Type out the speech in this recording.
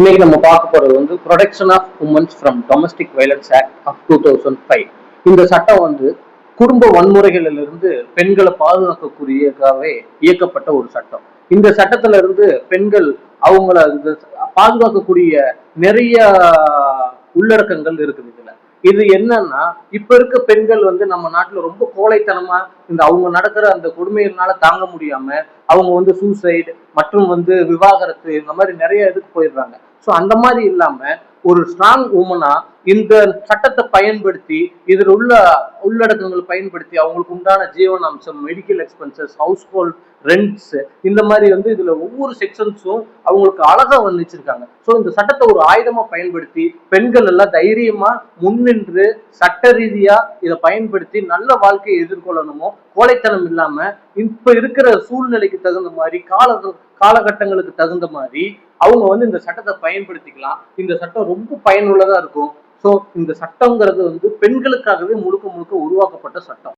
இன்னைக்கு நம்ம பார்க்க போறது வந்து protection of womens from domestic violence act of two thousand five இந்த சட்டம் வந்து குடும்ப வன்முறைகளிலிருந்து பெண்களை பாதுகாக்கக்கூடியதாகவே இயக்கப்பட்ட ஒரு சட்டம். இந்த சட்டத்துல இருந்து பெண்கள் அவங்கள இந்த பாதுகாக்கக்கூடிய நிறைய உள்ளடக்கங்கள் இருக்குது இதுல. இது என்னன்னா இப்ப இருக்க பெண்கள் வந்து நம்ம நாட்டுல ரொம்ப கோழைத்தனமா இந்த அவங்க நடக்கிற அந்த கொடுமைகள்னால தாங்க முடியாம அவங்க வந்து சூசைடு மற்றும் வந்து விவாகரத்து இந்த மாதிரி நிறைய இதுக்கு போயிடுறாங்க. ஸோ அந்த மாதிரி இல்லாம ஒரு ஸ்ட்ராங் உமனா இந்த சட்டத்தை பயன்படுத்தி இதில் உள்ள உள்ளடக்கங்கள் பயன்படுத்தி அவங்களுக்கு உண்டான ஜீவன அம்சம் medical expenses household rents இந்த மாதிரி வந்து இதுல ஒவ்வொரு செக்ஷன்ஸும் அவங்களுக்கு அழகா வர்ணிச்சிருக்காங்க. ஸோ இந்த சட்டத்தை ஒரு ஆயுதமா பயன்படுத்தி பெண்கள் எல்லாம் தைரியமா முன்னின்று சட்ட ரீதியா இதை பயன்படுத்தி நல்ல வாழ்க்கையை எதிர்கொள்ளணுமோ கோழைத்தனம் இல்லாம இப்ப இருக்கிற சூழ்நிலைக்கு தகுந்த மாதிரி கால காலகட்டங்களுக்கு தகுந்த மாதிரி அவங்க வந்து இந்த சட்டத்தை பயன்படுத்திக்கலாம். இந்த சட்டம் ரொம்ப பயனுள்ளதா இருக்கும். ஸோ இந்த சட்டங்கிறது வந்து பெண்களுக்காகவே முழுக்க முழுக்க உருவாக்கப்பட்ட சட்டம்.